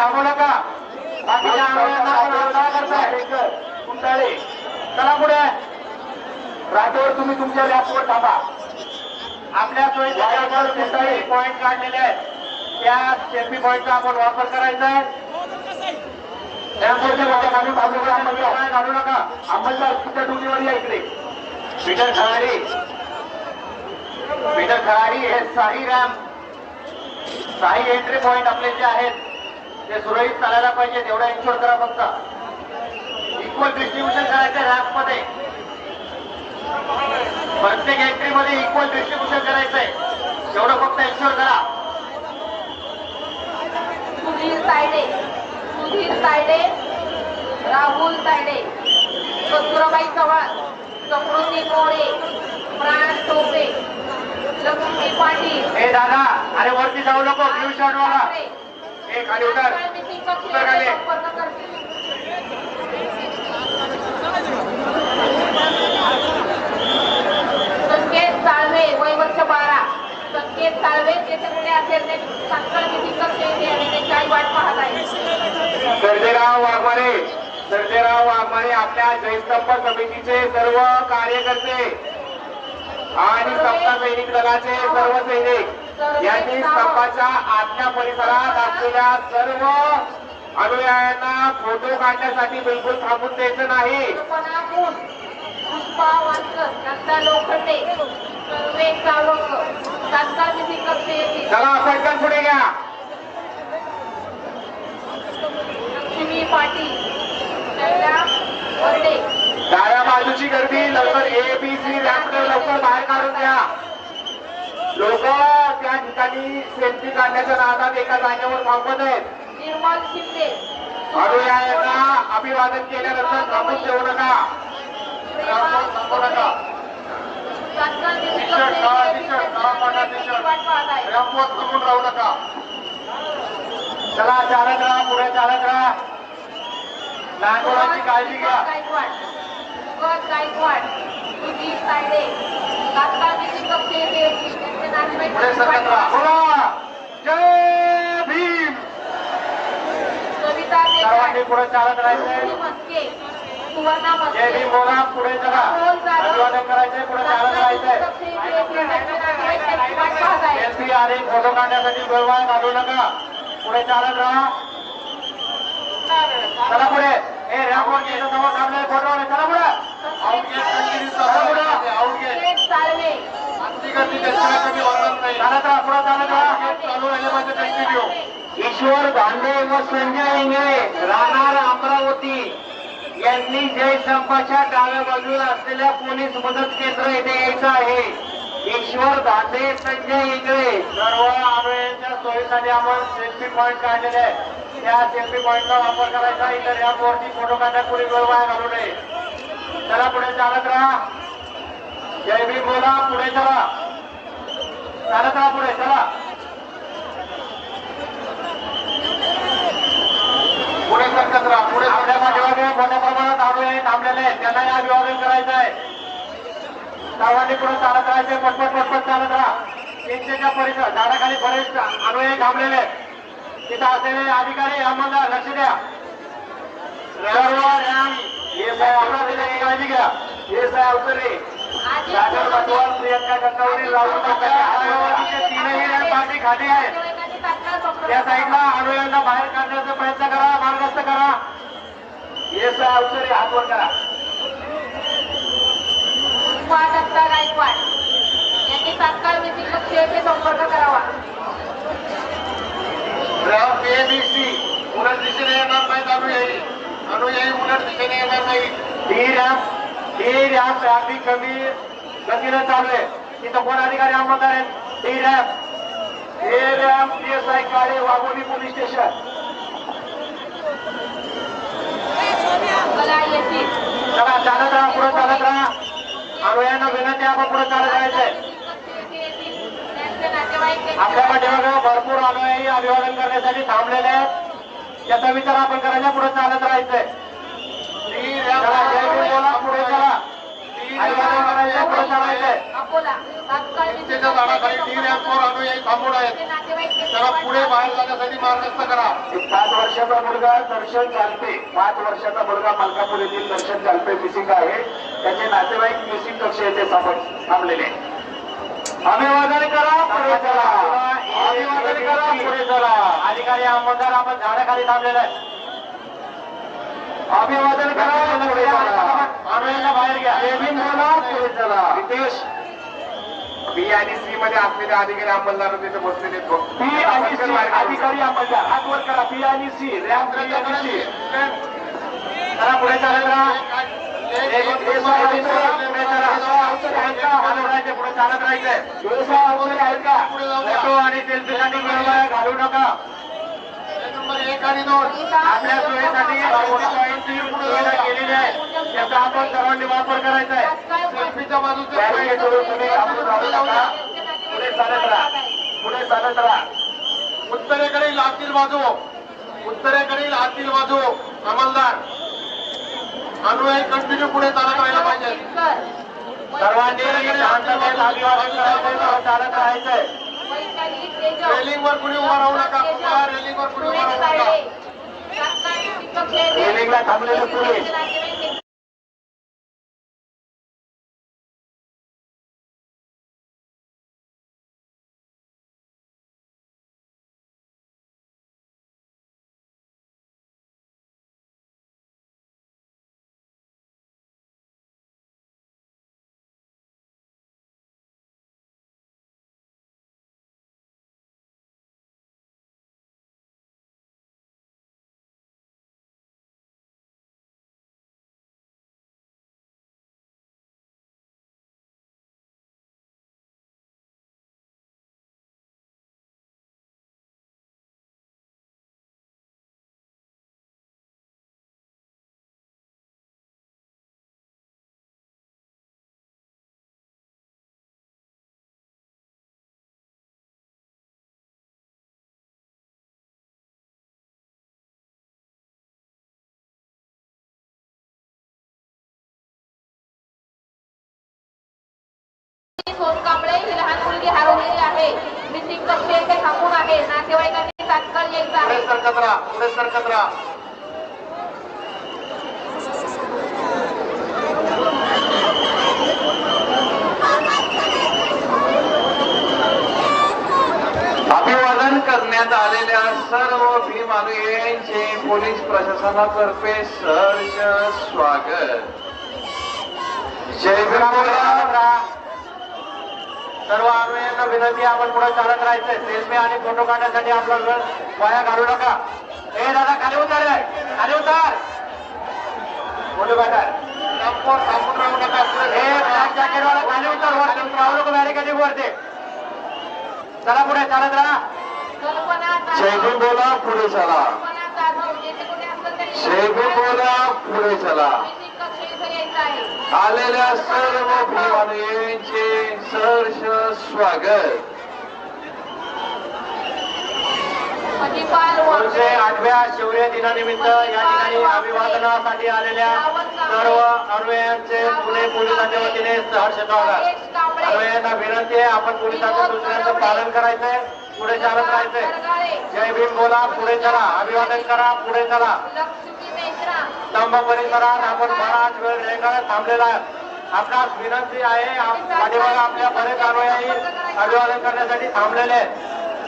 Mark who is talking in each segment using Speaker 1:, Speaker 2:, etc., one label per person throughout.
Speaker 1: थांबू नका. बाकीच्या अनुयायांना आपण अडथळा करताय. कुंटाळे चला पुढे. राठोड तुम्ही तुमच्या रॅपवर थांबा. आपल्या सोयीसाठी कुंटाळे पॉईंट काढलेले आहेत. त्या सेल्फी पॉईंटचा आपण वापर करायचा आहे. घालू नका. अंमलदार तुमच्या डुटीवर या इकडे. पीटर खराडी पीटर खराडी हे साई रॅम साई एंट्री पॉइंट आपले जे आहेत. ते सुरळीत चालायला पाहिजे एवढा इन्शुअर करा फक्त. इक्वल डिस्ट्रीब्युशन करायचं रॅम्पमध्ये. प्रत्येक एंट्री मध्ये इक्वल डिस्ट्रीब्युशन करायचंय. एवढं फक्त इन्शुअर करा.
Speaker 2: सुधीर तायडे सुधीर तायडे राहुल तायडे कस्तुराबाई चव्हाण समृद्धी मोरे प्राण टोपे लक्ष्मी पाटील.
Speaker 1: हे दादा अरे वरती जाऊ नको ब्ल्यू शर्ट वाला हे खाली उतर. उतर खाली.
Speaker 2: संकेत साळवे वय वर्ष बारा. संकेत साळवे त्याचे पुढे असेल ते तात्काळ मिटिंग करते आणि त्यांची वाट पाहत आहे.
Speaker 1: सर्जेराव वाघमारे सर्जेराव वाघमारे आपल्या जयस्तंभ समितीचे सर्व कार्यकर्ते आणि सप्ता सैनिक दलाचे सर्व सैनिक. यांनी स्तंभाच्या आतल्या परिसरात असलेल्या सर्व अनुयायांना फोटो काढण्यासाठी बिलकुल थांबून द्यायचं नाही. चला पटकन पुढे घ्या.
Speaker 2: लक्ष्मी पाटील
Speaker 1: डाव्या बाजूची गर्दी लवकर ए बी सी रॅम्पने लवकर बाहेर काढून द्या लोक त्या ठिकाणी सेल्फी काढण्याच्या नादात एका जागेवर थांबत आहेत.
Speaker 2: निर्मल शिंदे.
Speaker 1: अनुयायांना अभिवादन केल्यानंतर थांबून देऊ नका. थांबू थांबून राहू चला चालत राहा पुढे चालत राहा. लहान मुलांची काळजी घ्या.
Speaker 2: गायकवाड. गायकवाड सुधीर तात्काळ
Speaker 1: पुढे सरकत राहा जय भीम सर्वांनी पुढे चालत राहायचंय. जय भीम बोला पुढे चला. अभिवादन करायचंय पुढे चालत राहायचंय. सेल्फी आणि फोटो काढण्यासाठी वेळ घालू नका. पुढे चालत राहा. चला पुढे. हे रॅम्पवर गेलं जवळ थांबले फोटो चला पुढे. आउट गेट कंटिन्यू चला पुढे. आउट गेट ईश्वर गांधे व संजय इंगळे राहणार अमरावती. यांनी जय संपाच्या डाव्या बाजूला असलेल्या पोलीस मदत केंद्र येथे यायचं आहे. ईश्वर दांडे संजय इंगळे सर्व आरोग्याच्या सोयीसाठी आपण सेल्फी पॉईंट काढलेले आहे त्या सेल्फी पॉईंटचा वापर करायचा. इतर या फोटो काढण्यात कोणी वेळ वाया घालू नये. चला पुढे चालत राहा. जय भीम बोला पुढे चला. चालत राहा पुढे चला. पुढे सरकत राहा पुढे आपल्या पाठीमागे मोठ्या प्रमाणात अनुयायी थांबलेले आहेत. त्यांनाही अभिवादन करायचं आहे. सर्वांनी पुढे चालत राहायचे पटपट पटपट चालत राहा. तीनशेच्या परिसर झाडाखाली बरेच अनुयायी थांबलेले आहेत. तिथं असलेले अधिकारी आम्हाला लक्ष द्या. सर्व काळजी घ्या. हे साहेब अवतरे सागर बसवाल प्रियंका गंगावली राहुल आदिवासीचे तीनही रॅम पार्टी खाली आहेत. त्या साईडला अनुयांना बाहेर काढण्याचा प्रयत्न करा मार्गस्थ करा. साहेब अवतरे हातवर करा.
Speaker 2: दत्ता गायकवाड यांनी तात्काळ संपर्क करावा.
Speaker 1: रॅम एबीसी उलट दिशेने येणार नाहीत अनुयायी अनुयायी उलट दिशेने येणार नाही. ही रॅम्प ही रॅम्प अगदी कमी गतीनं चालू आहे. तिथं कोण अधिकारी अंमलदार आहेत? ही रॅम्प. हे ramp P S I Kale Wagholi police station. चला चालत राहा पुढे चालत राहा. अनुयायांना विनंती आपण पुढे चालत राहायचंय आपल्या पाठीमागे भरपूर अनुयायी अभिवादन करण्यासाठी थांबलेले आहेत. त्याचा विचार आपण करायचा पुढे चालत राहायचंय. बोला पुढे चला अभिवादन करायचंय पुढे चालायचंय
Speaker 2: अकोला तात्काळ तात्काळ
Speaker 1: चिंचेच्या झाडाखाली डी रॅम्पवर अनुयायी थांबून आहेत.
Speaker 2: ते नातेवाईक ते
Speaker 1: त्याला पुढे बाहेर जाण्यासाठी मार्गस्थ करा.
Speaker 3: एक पाच वर्षाचा मुलगा दर्शन चालते पाच वर्षाचा मुलगा मलकापूर येथील दर्शन चालते मिसिंग आहे. त्याचे नातेवाईक मिसिंग कक्ष येथे थांब- थांबलेले.
Speaker 1: अभिवादन करा पुढे चला. अभिवादन करा पुढे चला. अधिकारी अंमलदार आपण झाडाखाली थांबलेला आहे अभिवादन करा पुढे चला अनुयायांना बाहेर घ्या जयभीम बोला पुढे चला
Speaker 3: रितेश बी आणि सी मध्ये असलेले अधिकारी अंमलदार तिथे बसलेले आहेत.
Speaker 1: पी आणि सी अधिकारी अंमलदार हात वर करा पी आणि सी रॅम आणि सी पुढे एक- एक पुढे चालत राहायचंय फोटो आणि सेल्फीसाठी बरोबर घालू नका आपल्या सोयीसाठी केलेली आहे त्याचा आपण सर्वांनी वापर करायचा आहे. सेल्फीच्या
Speaker 3: नका पुढे चालत राहा. पुढे चालत राहा.
Speaker 1: उत्तरेकडील आतील बाजू. उत्तरेकडील आतील बाजू. अंमलदार. अनुयायी कंटिन्यू पुढे चालत राहायला पाहिजे. सर्वांनी चालत राहायचंय. रेलिंगवर कुणी उभा राहू नका. कुठल्या रेलिंगवर कुणी उभा राहू नका.
Speaker 3: रेलिंगला थांबलेले पोलीस.
Speaker 2: सोनकांबळे ही लहान मुलगी हरवलेली आहे. मिसिंग कक्ष येथे थांबून आहे. नातेवाईकांनी तात्काळ यायचं आहे.
Speaker 1: सरकत राहा. पुढे सरकत राहा.
Speaker 3: अभिवादन करण्यात आलेल्या सर्व भीम अनुयायांचे पोलीस प्रशासनातर्फे सहर्ष स्वागत. जय भीम
Speaker 1: सर्व अनुयायांना विनंती आपण पुढे चालत राहायचंय. सेल्फी आणि फोटो काढण्यासाठी आपला वेळ वाया घालू नका. ए दादा खाली उतार. खाली उतार. फोटो काढा
Speaker 3: संपून थांबून राहू नका
Speaker 1: ए ब्लॅक जॅकेट वाला खाली उतार वरती. राहू नको बॅरिकेडिंग वरती. चला पुढे चालत राहा.
Speaker 3: बोला पुढे चला. भीम बोला पुढे चला. आलेल्या सर्व भीम अनुयायांचे सहर्ष स्वागत.
Speaker 1: आठव्या शौर्य दिनानिमित्त या ठिकाणी अभिवादनासाठी आलेल्या सर्व अनुयायांचे पुणे पोलिसांच्या वतीने सहर्ष स्वागत. अनुयायांना विनंती आहे आपण पोलिसांच्या सूचनांचं पालन करायचंय पुढे चालत राहायचंय. जय भीम बोला पुढे चला अभिवादन करा पुढे चला. स्तंभ परिसरात आपण बराच वेळ रेंगाळत थांबलेला आहे. आपणास विनंती आहे पाठीमागे आपल्या बरेच अनुयायी अभिवादन करण्यासाठी थांबलेले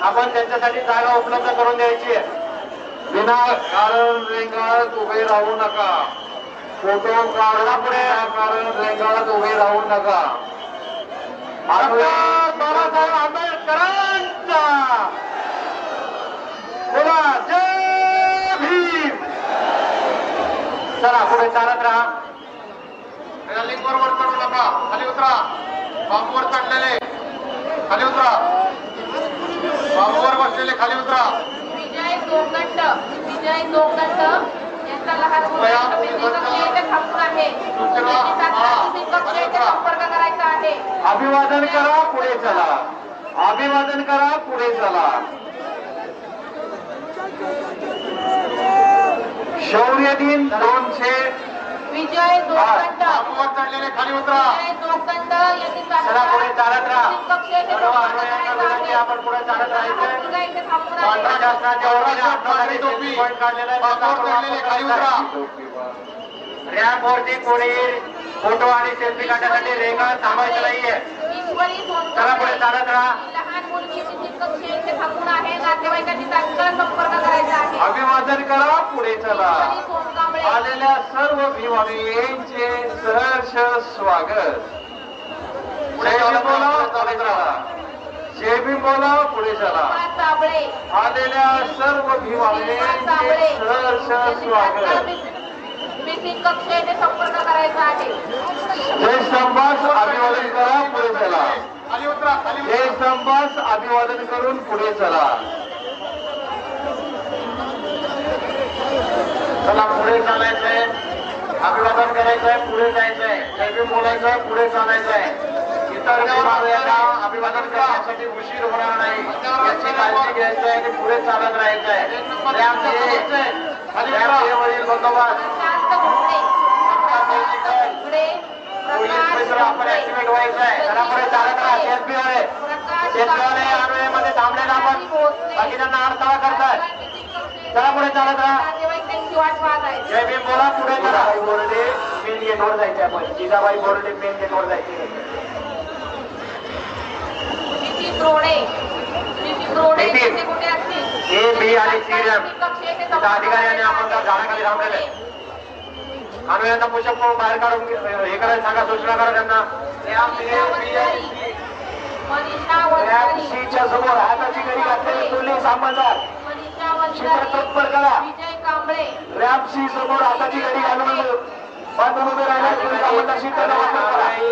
Speaker 1: आपण त्यांच्यासाठी जागा उपलब्ध करून द्यायची
Speaker 3: विना कारण रेंगाळत उभे राहू नका. फोटो काढा पुढे. कारण रेंगाळत उभे राहू नका.
Speaker 1: बाबासाहेब आंबेडकरांचा. बोला जय भीम चला पुढे चालत राहा. रेलिंगवर वर चढू नका. खाली उतरा. बांबूवर चढलेले. खाली उतरा. बांबूवर बसलेले खाली उतरा.
Speaker 2: विजय दोंगट विजय यांचा लहान संपर्क करायचा आहे.
Speaker 3: अभिवादन करा पुढे चला. अभिवादन करा पुढे चला. शौर्य दिन दोनशे
Speaker 2: विजय
Speaker 1: चढलेले खाली उतरा चला पुढे चालत राहा. आपण पुढे कोणी फोटो आणि सेल्फी काढण्यासाठी रेंगाळ थांबायचं नाहीये. चला पुढे चालत राहा.
Speaker 3: अभिवादन करा पुढे चला. आलेल्या सर्व भीमावींचे सहर्ष स्वागत. बोला पुढे चला. जय भीम बोला पुढे चला. आलेल्या सर्व भीमावींचे सहर्ष स्वागत.
Speaker 2: संपर्क करायचा आहे.
Speaker 3: जय स्तंभास अभिवादन करा पुढे चला. स्तंभास अभिवादन करून पुढे चला.
Speaker 1: चला पुढे चालायचंय. अभिवादन करायचंय पुढे जायचंय. सेल्फी बोलायचंय पुढे चालायचंय. इतर विभागांना अभिवादन करण्यासाठी उशीर होणार नाही. याची काळजी घ्यायची आहे आणि पुढे चालत राहायचंय. वरील बंदोबस्त शेतकऱ्याने अनुयामध्ये थांबलेला आपण अडथळा करताय चला पुढे चालत राहा जय भीम बोला पुढे चला
Speaker 3: जिजाबाई बोर्डे मेन गेटवर जायचे आपण जिजाबाई बोर्डे मेन गेटवर जायचे
Speaker 1: ए, बी आणि सी रॅम्प. अधिकारी आणि आपण झाडाखाली थांबलेले.
Speaker 2: आहे.
Speaker 1: अनुयांना पुषप करून बाहेर काढून हे करायला सांगा सूचना करा त्यांना.
Speaker 3: समोर हाताची घडी घातलेले
Speaker 2: मनीषा
Speaker 3: शिखर
Speaker 2: वंजारी
Speaker 3: तत्पर करा.
Speaker 2: विजय कांबळे.
Speaker 3: रॅम्प सी समोर हाताची घडी घालून बांधून उभे राहिला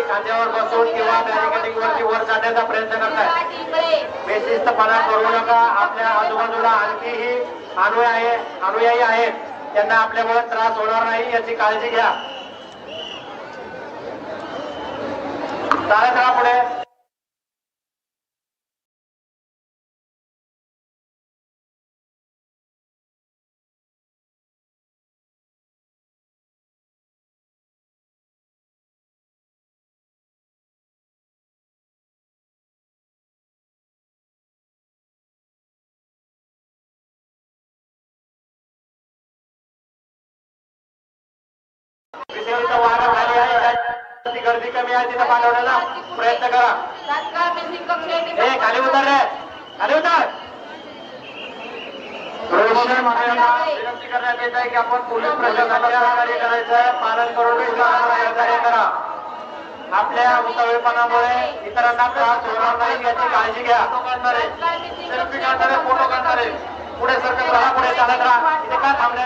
Speaker 1: खांद्यावर बसून किंवा बॅरिकेडिंग वरती वर चढण्याचा प्रयत्न करताय. बेशिस्तपणा करू नका. आपल्या आजूबाजूला आणखीही अनुयायी अनुयायी आहेत. त्यांना आपल्यामुळे त्रास होणार नाही याची काळजी घ्या. चालत राहा पुढे. कमी आहे तिथं पाठवण्याचा प्रयत्न करा. ए खाली उतर रे. खाली उतर. विनंती करण्यात येत आहे की आपण पोलीस प्रशासनाला सहकार्य करायचं आहे. पालन करून सहकार्य करा. आपल्या इतरांना त्रास होणार नाही याची काळजी घ्या. सेल्फी काढणारे फोटो काढणारे. पुढे सरकत राहा पुढे चालत राहा. इथे काय थांबले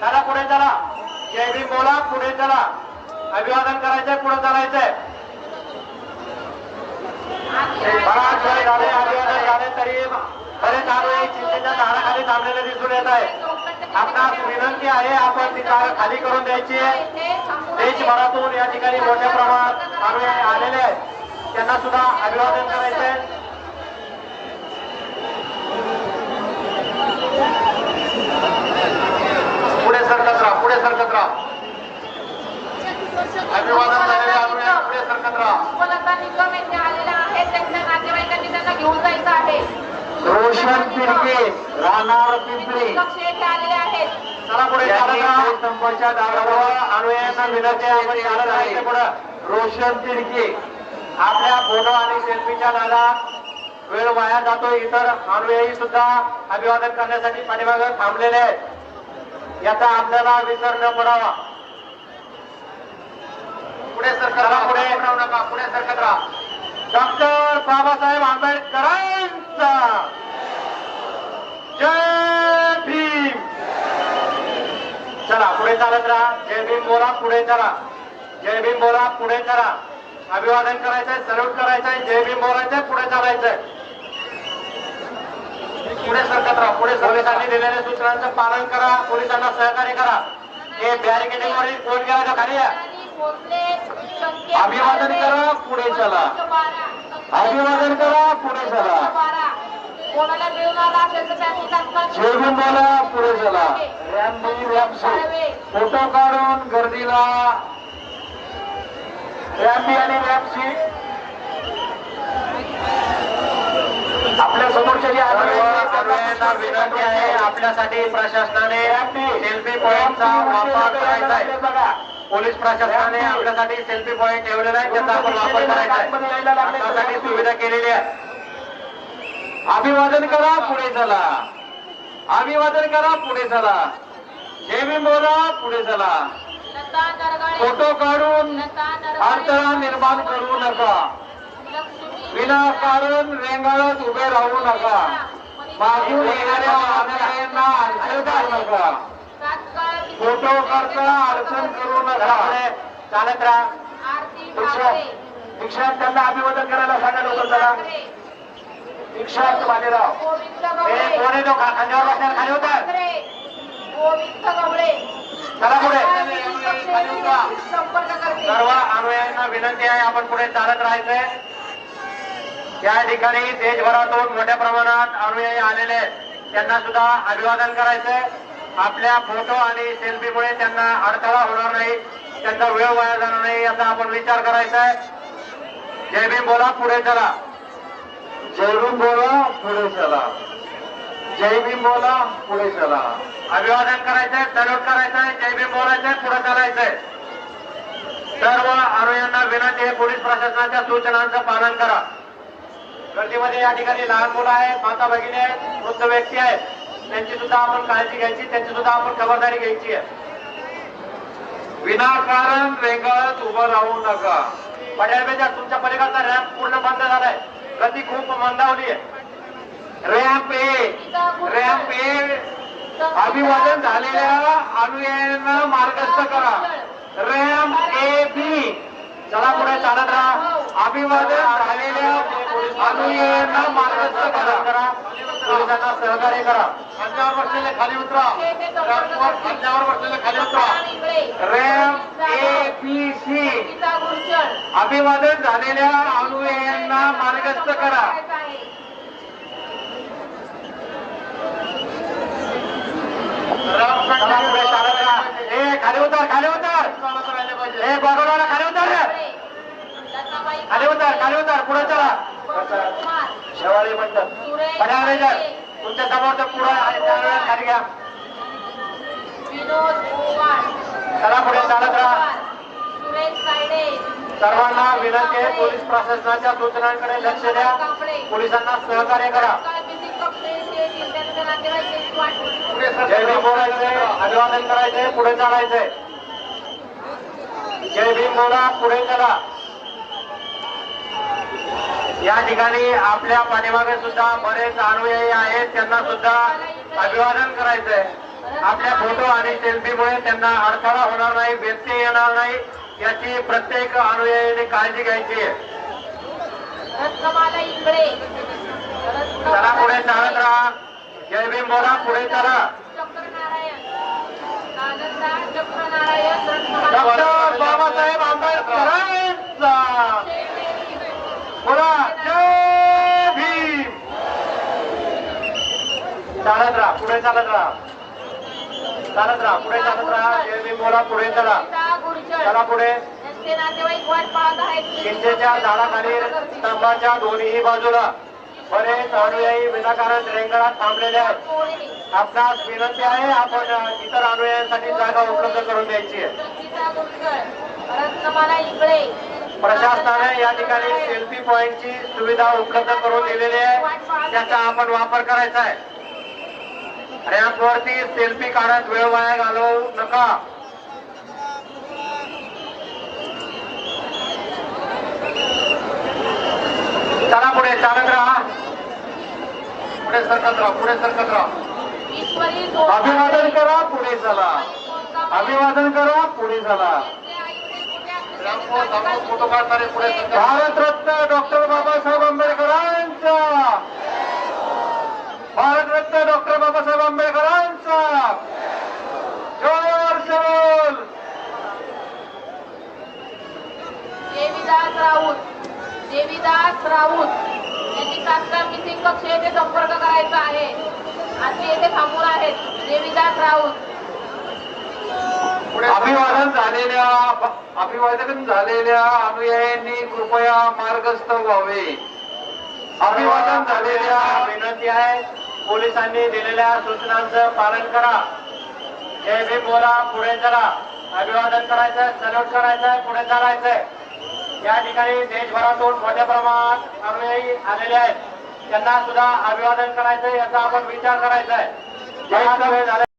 Speaker 1: दादा पुढे चला. जय भीम बोला पुढे चला. अभिवादन करायचंय पुढे चालायचंय. बराच वेळ झाले अभिवादन झाले तरी बरेच अनुयायी चिंतेच्या झाडाखाली थांबलेले दिसून येत आहे. आपणास विनंती आहे आपण ती कार खाली करून द्यायची आहे. देशभरातून या ठिकाणी मोठ्या प्रमाणात अनुयायी आलेले आहेत त्यांना सुद्धा अभिवादन करायचे पुढे सरकत राहा पुढे सरकत राहा. अभिवादन झालेले अनुयायी पुढे सरकत राहा
Speaker 2: सुमलता निकम येथे आलेल्या आहेत त्यांच्या नातेवाईकांनी त्यांना घेऊन जायचं आहे.
Speaker 3: रोशन पिरके राहणार पिंपरी.
Speaker 2: कक्ष येथे आलेले आहेत.
Speaker 1: चला पुढे चालत राहा. स्तंभाच्या दारावर अनुयायांना विनंती आहे आपण चालत राहायचं पुढं.
Speaker 3: रोशन
Speaker 1: आपल्या फोटो आणि सेल्फीच्या नादात वेळ वाया जातो. इतर अनुयायी सुद्धा अभिवादन करण्यासाठी पाठीमागे थांबलेले आहेत. याचा आपल्याला विसर न पडावा. पुढे सरकत राहा पुढे. राहू नका पुढे सरकत राहा डॉक्टर बाबासाहेब आंबेडकरांचा. जय भीम. चला पुढे चालत राहा. जय भीम बोला पुढे चला. जय भीम बोला पुढे चला. अभिवादन करायचंय सल्यूट करायचंय जय भीम बोलायचंय पुढे चालायचंय. पुढे सरकत राहा पुढे पोलिसांनी दिलेल्या सूचनांचं पालन करा पोलिसांना सहकार्य करा. हे बॅरिकेडिंग वरील कोण गेला खाली या.
Speaker 3: अभिवादन करा, पुढे चला. अभिवादन करा पुढे चला. जेवून बोला पुढे चला. रॅम्बी रॅम्सी फोटो काढून गर्दीला. रॅम्बी आणि रॅम्सी आपल्या समोरच्या जे
Speaker 1: सर्वांना विनंती आहे आपल्यासाठी प्रशासनाने सेल्फी पॉईंटचा वापर करायचा आहे.
Speaker 3: बघा.
Speaker 1: पोलीस प्रशासनाने आपल्यासाठी सेल्फी पॉईंट ठेवलेला आहे त्याचा आपण वापर करायचा आहे. त्यासाठी सुविधा केलेली आहे.
Speaker 3: अभिवादन करा पुढे चला अभिवादन करा पुढे चला जय बोला पुढे चला फोटो काढून अडथळा निर्माण करू नका.
Speaker 2: विना
Speaker 3: विनाकारण रेंगाळत उभे राहू नका. बाजू येणाऱ्या वाहनांना अडचण करू नका. फोटो करता अडचण करू नका.
Speaker 1: चालत राहा.
Speaker 3: दीक्षांत त्यांना अभिवादन करायला सांगा लवकर चला दीक्षांत मालेराव.
Speaker 2: गवळे.
Speaker 1: कोण खांद्यावर बसणार? खाली
Speaker 2: गवळे.
Speaker 1: चला पुढे. सर्व अनुयायांना विनंती आहे आपण पुढे चालत राहायचंय. या ठिकाणी देशभरातून मोठ्या प्रमाणात अनुयायी आलेले आहेत. त्यांना सुद्धा अभिवादन करायचंय. आपल्या फोटो आणि सेल्फीमुळे त्यांना अडथळा होणार नाही. त्यांचा वेळ वाया जाणार नाही याचा आपण विचार करायचा आहे. जय भीम बोला पुढे चला.
Speaker 3: जय भीम बोला पुढे चला. जय भीम बोला पुढे चला.
Speaker 1: अभिवादन करायचंय सल्यूट करायचंय जय भीम बोलायचंय पुढे चालायचंय. सर्व अनुयांना विनंती आहे पोलीस प्रशासनाच्या सूचनांचं पालन करा. गर्दीमध्ये या ठिकाणी लहान मुलं आहेत माता भगिनी आहेत वृद्ध व्यक्ती आहेत. त्यांची सुद्धा आपण काळजी घ्यायची त्यांची सुद्धा आपण खबरदारी घ्यायची आहे.
Speaker 3: विनाकारण रेंगाळत उभं राहू नका.
Speaker 1: पड्याळबेजा तुमच्या पलीकडचा रॅम्प पूर्ण बंद झालाय. गती खूप मंदावली आहे.
Speaker 3: Ramp A ramp A. अभिवादन झालेल्या अनुयायांना मार्गस्थ करा. Ramp A B.
Speaker 1: चला पुढे चालत राहा.
Speaker 3: अभिवादन झालेल्या अनुयायांना मार्गस्थ करा
Speaker 1: करा. पोलिसांना सहकार्य करा. खांद्यावर बसलेले खाली उतरा. रॅम्पवर खांद्यावर बसलेले खाली उतरा.
Speaker 3: रॅम ए पी सी अभिवादन झालेल्या अनुयायांना मार्गस्थ करा.
Speaker 1: खाली उतर. खाली उतर हे बघा खाली उतर. खाली उतर खाली उतर. पुढे चला.
Speaker 3: शेवाळी म्हणतात.
Speaker 1: तुमच्या समोरचं पुढे आहे त्या वेळेस खाली घ्या चला पुढे चालत राहा. सर्वांना विनंती आहे पोलीस प्रशासनाच्या सूचनांकडे लक्ष द्या. पोलिसांना सहकार्य करा. जय भीम बोलायचंय अभिवादन करायचंय पुढे चालायचंय. जय भीम बोला पुढे चला. या ठिकाणी आपल्या पाठीमागे सुद्धा बरेच अनुयायी आहेत. त्यांना सुद्धा अभिवादन करायचंय. आपल्या फोटो आणि सेल्फीमुळे त्यांना अडथळा होणार नाही व्यत्यय येणार नाही याची प्रत्येक अनुयायीने काळजी घ्यायची आहे. चला पुढे चालत राहा. जय भीम बोला पुढे चला. डॉक्टर बाबासाहेब आंबेडकरांचा. बोला जय भीम चालत राहा पुढे चालत राहा. चालत राहा पुढे चालत राहा. जय बोला पुढे चला. चला पुढे.
Speaker 2: त्यांचे
Speaker 1: चिंचेच्या झाडाखाली स्तंभाच्या दोन्ही बाजूला. बरेच अनुयायी विनाकारण रेंगणात थांबलेले आहेत. आपणास विनंती आहे आपण इतर अनुयायांसाठी जागा उपलब्ध करून द्यायची आहे. प्रशासनाने या ठिकाणी सेल्फी पॉइंटची सुविधा उपलब्ध करून दिलेली आहे. त्याचा आपण वापर करायचा आहे. रॅम्पवरती सेल्फी काढत वेळ वाया घालवू नका. चला पुढे चालत राहा. पुढे सरकत राहा पुढे सरकत राहा.
Speaker 3: अभिवादन करा पुढे चला. अभिवादन करा पुढे चला. भारतरत्न डॉक्टर बाबासाहेब आंबेडकरांचा भारतरत्न डॉक्टर बाबासाहेब आंबेडकरांचा. जोर से बोल
Speaker 2: देवीदास राऊत देवीदास राऊत यांनी तात्काळ मिसिंग कक्ष येथे संपर्क करायचा आहे? आजी येथे थांबून आहेत. देवीदास राऊत.
Speaker 1: पुढे
Speaker 3: अभिवादन झालेल्या अभिवादन झालेल्या अनुयायांनी कृपया मार्गस्थ व्हावे. अभिवादन झालेल्या
Speaker 1: विनंती आहे. पोलिसांनी दिलेल्या सूचनांचं पालन करा. जय भीम बोला पुढे चला. अभिवादन करायचंय सल्यूट करायचंय पुढे चालायचंय. या ठिकाणी देशभरातून मोठ्या प्रमाणात अनुयायी आलेले आहेत. त्यांना सुद्धा अभिवादन करायचंय याचा आपण विचार करायचा आहे